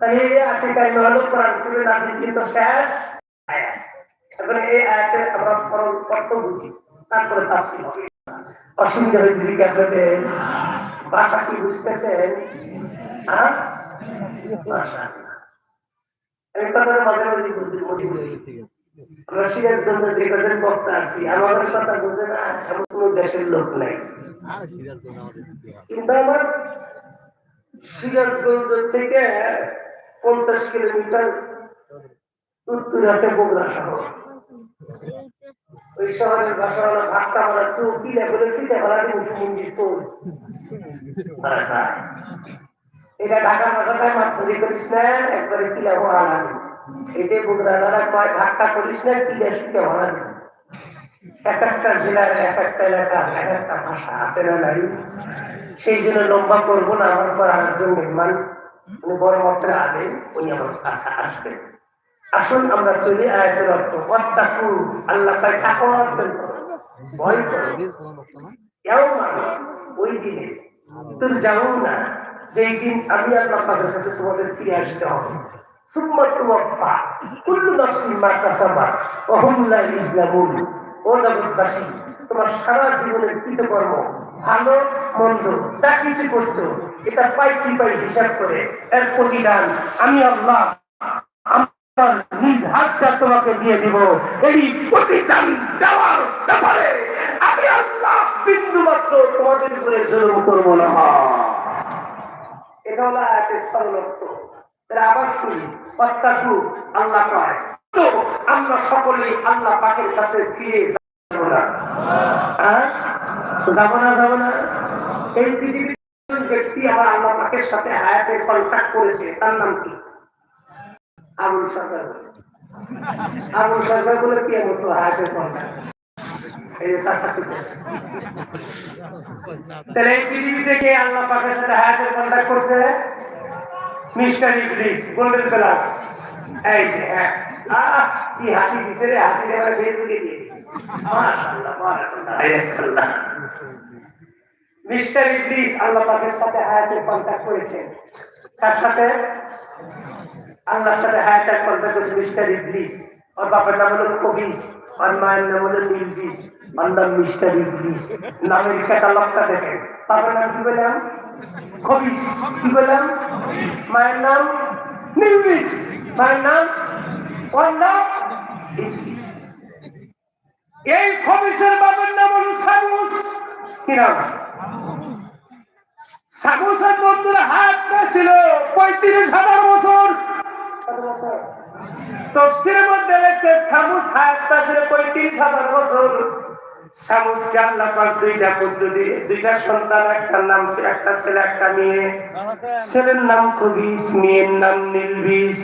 তাই এই আটিকায় মেহনত করার ছিল না কিন্তু শেষ আয়াত। এখন এই আয়াতে আমরা সরল অর্থ বুঝি? তারপরে তাফসিল হবে। অসুবিধা হয়েছে জিজ্ঞাসাতে ভাষা কি বুঝতেছেন? হ্যাঁ? থেকে পঞ্চাশ কিলোমিটার উত্তর আছে বগুড়া শহর। ওই শহরের ভাষা হলো আমরা চোখ দিলে বলেছি যে আমরা মুসলিম চোখ এটা ঢাকা ভাষাটাই মাত্রি করিস না, একবারে কিলা হওয়া লাগে এতে বগুড়া দ্বারা কয় ধাক্কা করিস না, কিলা শিখে হওয়া লাগে এক একটা জেলার এক একটা এলাকার এক একটা ভাষা, আছে না সেই জন্য লম্বা করব না, আমার পর আরেকজন মেহমান উনি মাত্রা আগে উনি আমার কাছে আসবেন। আসুন আমরা চলি আয়াতের অর্থ আল্লাহ তাই করো ভয় করো। ইয়াউমা, ওই দিনে তোর যাও না দিন আমি আল্লাহ কাছে তোমাদের ফিরে আসতে হবে। ও তোমার সারা জীবনের কৃতকর্ম ভালো, মন্দ, যা কিছু করছ এটা পাই কি পাই হিসাব করে। এর প্রতিদান আমি আল্লাহ আমার নিজ হাতটা তোমাকে দিয়ে দিব। এই প্রতিদান দেওয়ার ব্যাপারে আমি আল্লাহ বিন্দু মাত্র তোমাদের উপরে করব না। এটা হলো আয়াতের এরা আবার শুনি অত্যাকু আল্লাহ কয় তো আমরা সকলেই আল্লাহ পাকের কাছে ফিরে যাব না। হ্যাঁ? যাব না যাব না। এই পৃথিবীর ব্যক্তি আবার আল্লাহ পাকের সাথে হায়াতের কন্ট্যাক্ট করেছে, তার নাম কি? আবুল সরকার আবুল সরকার বলে কি এমন হায়াতের কন্ট্যাক্ট এই। তাহলে এই পৃথিবী থেকে আল্লাহ পাকের সাথে হায়াতের কন্ট্যাক্ট করছে মিস্টার ইবলিস গোল্ডেন প্লাস হ্যাঁ। মিস্টার ইবলিস আল্লাহ পাকের সাথে হায়াতের কন্ট্যাক্ট বাবার নাম হলো কবিস, ওর মায়ের নাম হলো নীলবিস ওর নাম মিস্টার ইবলিস। নামের নাম কি বললাম? কবিস। কি বললাম? মায়ের নাম নীলবিস নাম? এই খবিসের বাবার নাম হলো সাবুস কি নাম? সাবুসের বন্ধুরা হাত ছিল পঁয়ত্রিশ হাজার বছর। মধ্যে লেখছে হায়াতটা ছিল পঁয়ত্রিশ হাজার বছর। পাক দুইটা দুইটা সন্তান, একটা নাম একটা ছেলে, একটা মেয়ে। ছেলের নাম কবিস মেয়ের নাম নীলবিস।